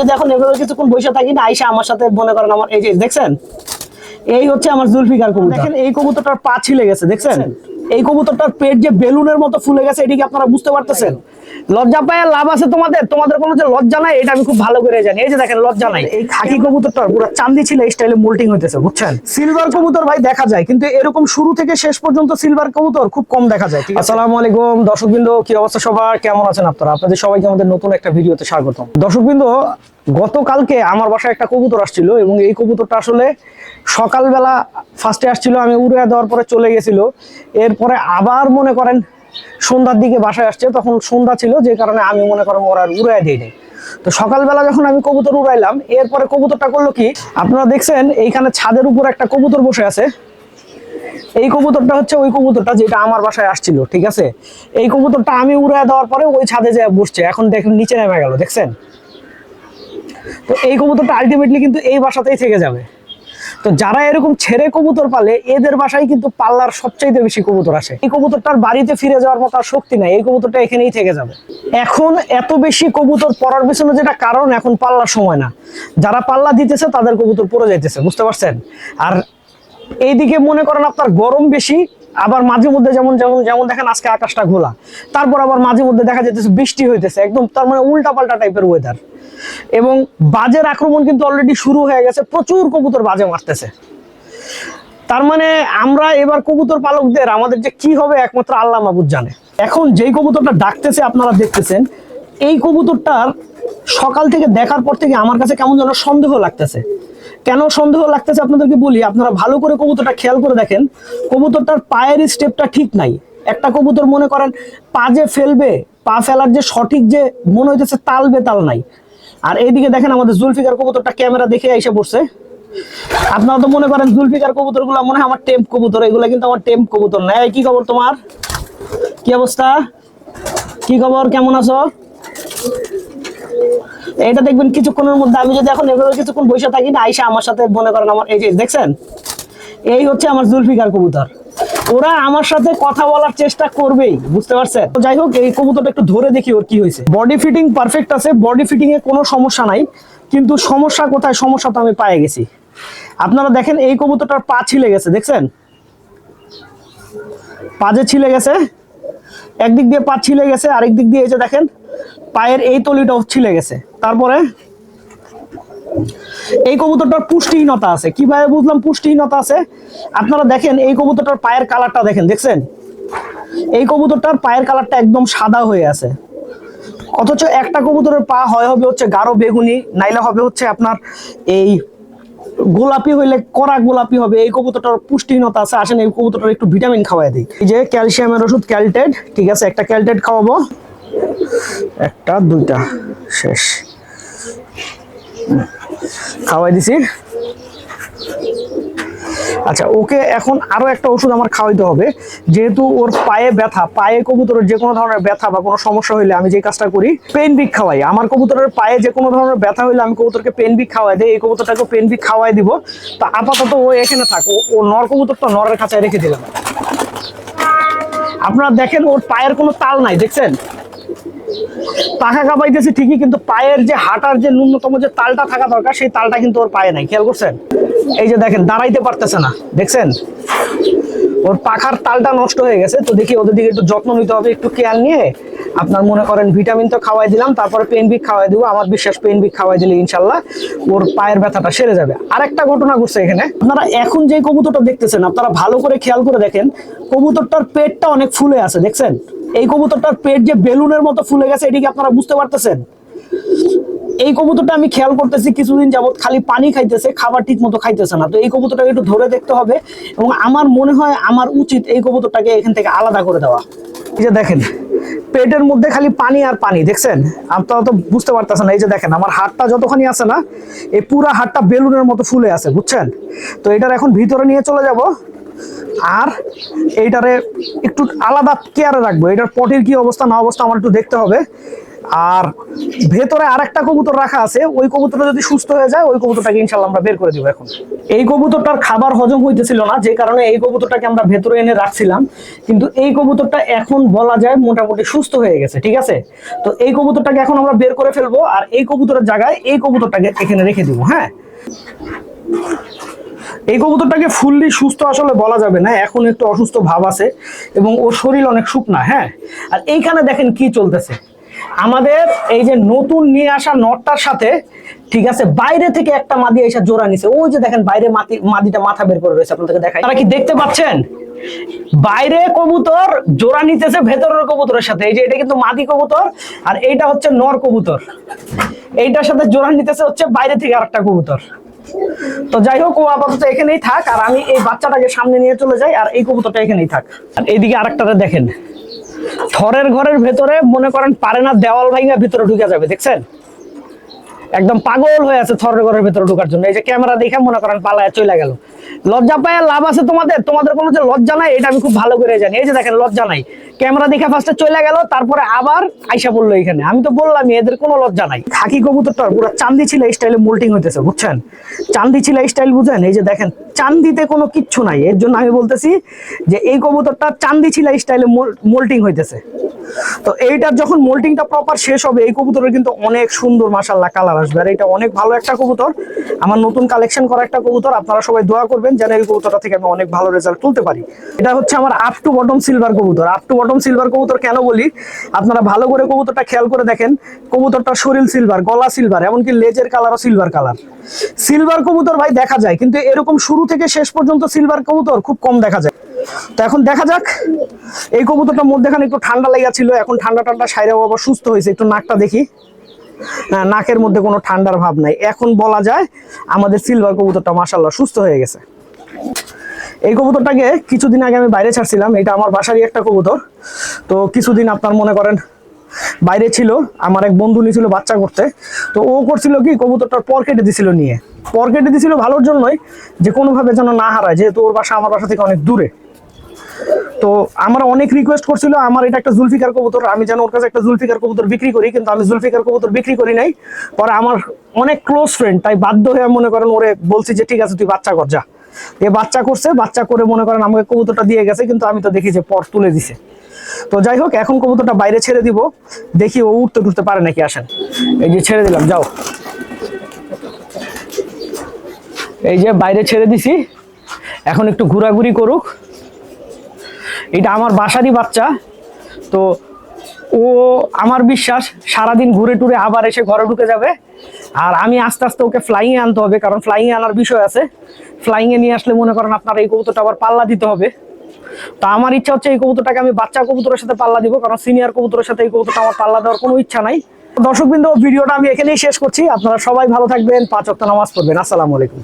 যদি এখন এভাবে কিছুক্ষণ বসে থাকি না আইসা আমার সাথে মনে করেন আমার এই যে দেখছেন? এই হচ্ছে আমার জুলফিকার কবুতর। দেখেন এই কবুতরটার পা ছিলে গেছে দেখছেন? এই কবুতরটার পেট যে বেলুনের মতো ফুলে গেছে এটিকে আপনারা বুঝতে পারতেছেন? লজ্জা পায় লাভ আছে তোমাদের? তোমাদের কোনো যে লজ্জা নাই এটা আমি খুব ভালো করে জানি। এই যে দেখেন লজ্জা নাই। এই খাকি কবুতরটার পুরো চান্দি ছিল এই স্টাইলে মোল্টিং হইতেছে বুঝছেন? সিলভার কবুতর ভাই দেখা যায় কিন্তু এরকম শুরু থেকে শেষ পর্যন্ত সিলভার কবুতর খুব কম দেখা যায় আসসালামু আলাইকুম দর্শকবৃন্দ কি অবস্থা সবার? কেমন আছেন আপনারা? আপনাদের সবাইকে আমাদের নতুন একটা ভিডিওতে স্বাগতম। দর্শকবৃন্দ গতকালকে আমার বাসায় একটা কবুতর আসছিল এবং এই কবুতরটা আসলে সকালবেলা ফার্স্টে আসছিল আমি উড়ে দেওয়ার পরে চলে গেছিল। এরপরে আবার মনে করেন সন্ধ্যার দিকে বাসায় আসছে, তখন সন্ধ্যা ছিল, যে কারণে আমি মনে করেন ওরা আর উড়াই দিই নাই তো সকালবেলা যখন আমি কবুতর উড়াইলাম, এরপরে কবুতরটা করল কি, আপনারা দেখছেন, এইখানে ছাদের উপর একটা কবুতর বসে আছে। এই কবুতরটা হচ্ছে ওই কবুতরটা যেটা আমার বাসায় আসছিল, ঠিক আছে? এই কবুতরটা আমি উড়াই দেওয়ার পরে ওই ছাদে যে বসছে, এখন দেখেন নিচে নেমে গেল, দেখছেন? তো এই কবুতরটা আলটিমেটলি কিন্তু এই বাসাতেই থেকে যাবে। তো যারা এরকম ছেড়ে কবুতর পালে, এদের বাসায় কিন্তু পাল্লার সবচাইতে বেশি কবুতর আসে। এই কবুতরটার বাড়িতে ফিরে যাওয়ার মতো শক্তি নাই, এই কবুতরটা এখানেই থেকে যাবে। এখন এত বেশি কবুতর পড়ার পিছনে যেটা কারণ, এখন পাল্লার সময় না। যারা পাল্লা দিতেছে, তাদের কবুতর পড়ে যাইতেছে, বুঝতে পারছেন? আর এইদিকে মনে করেন আপনার গরম বেশি, আবার মাঝে মধ্যে যেমন যেমন যেমন দেখেন আজকে আকাশটা ঘোলা। তারপর আবার মাঝে মধ্যে দেখা যেতেছে বৃষ্টি হইতেছে, একদম তার মানে উল্টা পাল্টা টাইপের ওয়েদার এবং বাজের আক্রমণ কিন্তু অলরেডি শুরু হয়ে গেছে। প্রচুর কবুতর বাজে মারতেছে। তার মানে আমরা এবার কবুতর পালকদের, আমাদের যে কি হবে একমাত্র আল্লাহ মাবুদ জানে। এখন যেই কবুতরটা ডাকতেছে আপনারা দেখতেছেন, এই কবুতরটার সকাল থেকে দেখার পর থেকে আমার কাছে কেমন যেন সন্দেহ লাগতেছে। কেন সন্দেহ লাগতেছে আপনাদেরকে বলি, আপনারা ভালো করে কবুতরটা খেয়াল করে দেখেন, কবুতরটার পায়ের স্টেপটা ঠিক নাই। একটা কবুতর মনে করেন পা যে ফেলবে, পা ফেলার যে সঠিক যে মনে হইতেছে তাল বেতাল নাই। আর এইদিকে দেখেন আমাদের জুলফিকার কবুতরটা ক্যামেরা দেখে এসে পড়ছে। আপনারা তো মনে করেন জুলফিকার কবুতরগুলো মনে হয় আমার টেম্প কবুতর, এগুলো কিন্তু আমার টেম্প কবুতর না। কি খবর তোমার? কি অবস্থা? কি খবর? কেমন আছো? এটা দেখবেন কিছুক্ষণের মধ্যে। আমি যদি এখন এভাবে কিছুক্ষণ বসে থাকি না, আইসা আমার সাথে মনে করেন আমার এই যে, দেখছেন? এই হচ্ছে আমার জুলফিকার কবুতর। ওরা আমার সাথে কথা বলার চেষ্টা করবেই, বুঝতে পারছেন? যাই হোক, এই কবুতরটা একটু ধরে দেখি ওর কি হয়েছে। বডি ফিটিং পারফেক্ট আছে বডি ফিটিং এ কোনো সমস্যা নাই, কিন্তু সমস্যা কোথায়, সমস্যা তো আমি পায়ে গেছি। আপনারা দেখেন, এই কবুতরটার পা ছিলে গেছে, দেখছেন? পাজে ছিলে গেছে, একদিক দিয়ে পা ছিলে গেছে আরেক দিক দিয়ে এই যে দেখেন, পায়ের এই তলিটাও ছিলে গেছে। তারপরে এই কবুতরটার পুষ্টিহীনতা আছে। কীভাবে বুঝলাম পুষ্টিহীনতা আছে? আপনারা দেখেন, এই কবুতরটার পায়ের কালারটা দেখেন, দেখছেন? এই কবুতরটার পায়ের কালারটা একদম সাদা হয়ে আছে। অথচ একটা কবুতরের পা হয় হবে হচ্ছে গাঢ় বেগুনি, নাইলে হবে হচ্ছে আপনার এই গোলাপি হইলে কড়া গোলাপি হবে। এই কবুতরটার পুষ্টিহীনতা আছে। আসেন এই কবুতরটার একটু ভিটামিন খাওয়াই দিই। এই যে ক্যালসিয়ামের ওষুধ, ক্যালটেড, ঠিক আছে? একটা ক্যালটেড খাওয়াবো। একটা, দুইটা, শেষ। খাওয়াই দিছি। আচ্ছা ওকে এখন আরও একটা ওষুধ আমার খাওয়াইতে হবে। যেহেতু ওর পায়ে ব্যথা, পায়ে কবুতরের যে কোনো ধরনের ব্যথা বা কোনো সমস্যা হইলে আমি যে কাজটা করি পেন বিক খাওয়াই। আমার কবুতরের পায়ে যে কোনো ধরনের ব্যথা হইলে আমি কবুতরকে পেন বিক খাওয়াই দিই, এই কবুতরটাকে পেন বিক খাওয়াই দিব। তা আপাতত ও এখানে থাক, ও- নর কবুতরটা নরের খাঁচায় রেখে দিলাম। আপনারা দেখেন ওর পায়ের কোনো তাল নাই, দেখছেন? পাখা কাঁপাইতেছে ঠিকই, কিন্তু পায়ের যে হাঁটার যে ন্যূনতম যে তালটা থাকা দরকার, সেই তালটা কিন্তু ওর পায়ে নাই। খেয়াল করছেন? এই যে দেখেন, দাঁড়াইতে পারতেছে না। দেখছেন? ওর পাখার তালটা নষ্ট হয়ে গেছে, তো দেখি ওদের দিকে একটু যত্ন নিতে হবে, একটু কেয়ার নিয়ে। আপনার মনে করেন, ভিটামিন তো খাওয়াই দিলাম, তারপরে পেন বিক খাওয়াই দিব, আমার বিশ্বাস পেন বিক খাওয়াই দিলে ইনশাল্লাহ ওর পায়ের ব্যথাটা সেরে যাবে। আর একটা ঘটনা ঘটছে এখানে। আপনারা এখন যে কবুতরটা দেখতেছেন, আপনারা ভালো করে খেয়াল করে দেখেন, কবুতরটার পেটটা অনেক ফুলে আছে, দেখছেন? এই কবুতরটার পেট যে বেলুনের মতো ফুলে গেছে এটিকে আপনারা বুঝতে পারতেছেন? এই কবুতরটা আমি খেয়াল করতেছি, কিছুদিন যাবত খালি পানি খাইতেছে, খাবার ঠিক মতো খাইতেছে না। তো এই কবুতরটাকে একটু ধরে দেখতে হবে এবং আমার মনে হয় আমার উচিত এই কবুতরটাকে এখান থেকে আলাদা করে দেওয়া। এই যে দেখেন, পেটের মধ্যে খালি পানি আর পানি, দেখছেন? আপনারা তো বুঝতে পারতেছেন না, এই যে দেখেন, আমার হাতটা যতখানি আছে না, এই পুরা হাতটা বেলুনের মতো ফুলে আছে, বুঝছেন? তো এটার এখন ভিতরে নিয়ে চলে যাব। আর এইটারে একটু আলাদা কেয়ারে রাখব। এটার পটির কি অবস্থা, না অবস্থা আমার একটু দেখতে হবে। আর ভেতরে আরেকটা কবুতর রাখা আছে, ওই কবুতরটা যদি সুস্থ হয়ে যায়, ওই কবুতরটাকে ইনশাল্লাহ আমরা বের করে দিব এখন। এই কবুতরটার খাবার হজম হইতেছিল না, যে কারণে এই কবুতরটাকে আমরা ভেতরে এনে রাখছিলাম। কিন্তু এই কবুতরটা এখন বলা যায় মোটামুটি সুস্থ হয়ে গেছে, ঠিক আছে? তো এই কবুতরটাকে এখন আমরা বের করে ফেলব, আর এই কবুতরের জায়গায় এই কবুতরটাকে এখানে রেখে দিব হ্যাঁ? এই কবুতরটাকে ফুললি সুস্থ আসলে বলা যাবে না, এখন একটু অসুস্থ ভাব আছে এবং ওর শরীর অনেক শুকনা হ্যাঁ? আর এইখানে দেখেন কি চলতেছে। আমাদের এই যে নতুন নিয়ে আসা নটটার সাথে, ঠিক আছে, বাইরে থেকে একটা মাদি এসে জোড়া নিছে। ওই যে দেখেন বাইরে মাটি, মাদিটা মাথা বের করে রয়েছে, আপনাদেরকে দেখাই। তারা কি দেখতে পাচ্ছেন? বাইরে কবুতর জোড়া নিতেছে, ভেতরের কবুতরের সাথে। এই যে এটা কিন্তু মাদি কবুতর, আর এইটা হচ্ছে নর কবুতর। এইটার সাথে জোড়া নিতেছে হচ্ছে বাইরে থেকে আরেকটা কবুতর। তো যাই হোক, ও আপাতত এখানেই থাক, আর আমি এই বাচ্চাটাকে সামনে নিয়ে চলে যাই, আর এই কবুতরটা এখানেই থাক। আর এইদিকে আরেকটাতে দেখেন। থরের ঘরের ভেতরে মনে করেন পারে না, দেওয়াল ভাইয়া ভিতরে ঢুকে যাবে, দেখছেন? একদম পাগল হয়ে আছে থরের ঘরের ভেতরে ঢোকার জন্য। এই যে ক্যামেরা দেখে মনে করেন পালায় চলে গেল। লজ্জা পায় লাভ আছে তোমাদের? তোমাদের কোনো যে লজ্জা নাই, এটা আমি খুব ভালো করে জানি। এই যে দেখেন, লজ্জা নাই। ক্যামেরা দেখে ফার্স্টে চলে গেল, তারপরে আবার আইসা বলল এখানে। আমি তো বললামই এদের কোনো লজ্জা নাই। খাকি কবুতরটা পুরো চান্দি ছিল এই স্টাইলে মোল্টিং হইতেছে, বুঝছেন? চান্দি ছিল এই স্টাইল বুঝেন? এই যে দেখেন, চান্দিতে কোনো কিচ্ছু নাই। এর জন্য আমি বলতেছি যে এই কবুতরটা চান্দি ছিল এই স্টাইলে মোল্টিং হইতেছে। তো এইটার যখন মোল্টিংটা প্রপার শেষ হবে, এই কবুতরের কিন্তু অনেক সুন্দর মাসাল্লাহ কালার আসবে। আর এটা অনেক ভালো একটা কবুতর। আমার নতুন কালেকশন করা একটা কবুতর, আপনারা সবাই দোয়া করবেন যেন এই কবুতরটা থেকে আমি অনেক ভালো রেজাল্ট তুলতে পারি। এটা হচ্ছে আমার আপ টু বটম সিলভার কবুতর। আপ টু বটম সিলভার কবুতর কেন বলি? আপনারা ভালো করে কবুতরটা খেয়াল করে দেখেন। কবুতরটা শরীর সিলভার গলা সিলভার এমনকি লেজের কালারও সিলভার কালার সিলভার কবুতর ভাই দেখা যায়, কিন্তু এরকম শুরু থেকে শেষ পর্যন্ত সিলভার কবুতর খুব কম দেখা যায়। তো এখন দেখা যাক। এই কবুতরটার মধ্যেখানে একটু ঠান্ডা লেগে লেগেছিল এখন ঠান্ডা ঠান্ডা সাইরাও আবার সুস্থ হয়েছে, একটু নাকটা দেখি। নাকের মধ্যে কোনো ঠান্ডার ভাব নাই। এখন বলা যায় আমাদের সিলভার কবুতরটা মাসাল্লাহ সুস্থ হয়ে গেছে। এই কবুতরটাকে কিছুদিন আগে আমি বাইরে ছাড়ছিলাম, এটা আমার বাসারই একটা কবুতর। তো কিছুদিন আপনার মনে করেন বাইরে ছিল, আমার এক বন্ধু নিয়েছিল বাচ্চা করতে। তো ও করছিল কি, কবুতরটার পর কেটে দিছিল নিয়ে। পর কেটে দিছিল ভালোর জন্যই যে কোনোভাবে যেন না হারায়, যেহেতু ওর বাসা আমার বাসা থেকে অনেক দূরে। তো আমার অনেক রিকোয়েস্ট করছিল, আমার এটা একটা জুলফিকার কবুতর, আমি যেন ওর কাছে একটা জুলফিকার কবুতর বিক্রি করি, কিন্তু আমি জুলফিকার কবুতর বিক্রি করি নাই। পরে আমার অনেক ক্লোজ ফ্রেন্ড তাই বাধ্য হয়ে মনে করেন ওরে বলছি যে, ঠিক আছে, তুই বাচ্চা কর, যা। এ বাচ্চা করছে, বাচ্চা করে মনে করেন আমাকে কবুতরটা দিয়ে গেছে, কিন্তু আমি তো দেখি যে পর তুলে দিছে। তো যাই হোক, এখন কবুতরটা বাইরে ছেড়ে দিব, দেখি ও উঠতে টুটতে পারে নাকি আসেন। এই যে ছেড়ে দিলাম, যাও। এই যে বাইরে ছেড়ে দিছি, এখন একটু ঘোরাঘুরি করুক। এটা আমার বাসারই বাচ্চা। তো ও আমার বিশ্বাস, সারাদিন ঘুরে টুরে আবার এসে ঘরে ঢুকে যাবে। আর আমি আস্তে আস্তে ওকে ফ্লাইংয়ে আনতে হবে, কারণ ফ্লাইংয়ে আনার বিষয় আছে। ফ্লাইংয়ে নিয়ে আসলে মনে করেন আপনার এই কবুতরটা আবার পাল্লা দিতে হবে। তো আমার ইচ্ছা হচ্ছে এই কবুতরটাকে আমি বাচ্চা কবুতরের সাথে পাল্লা দিব, কারণ সিনিয়র কবুতরের সাথে এই কবুতরটা আমার পাল্লা দেওয়ার কোনো ইচ্ছা নাই। দর্শকবৃন্দ, ভিডিওটা আমি এখানেই শেষ করছি। আপনারা সবাই ভালো থাকবেন, পাঁচ অক্ট নামাজ পড়বেন। আসসালামু আলাইকুম।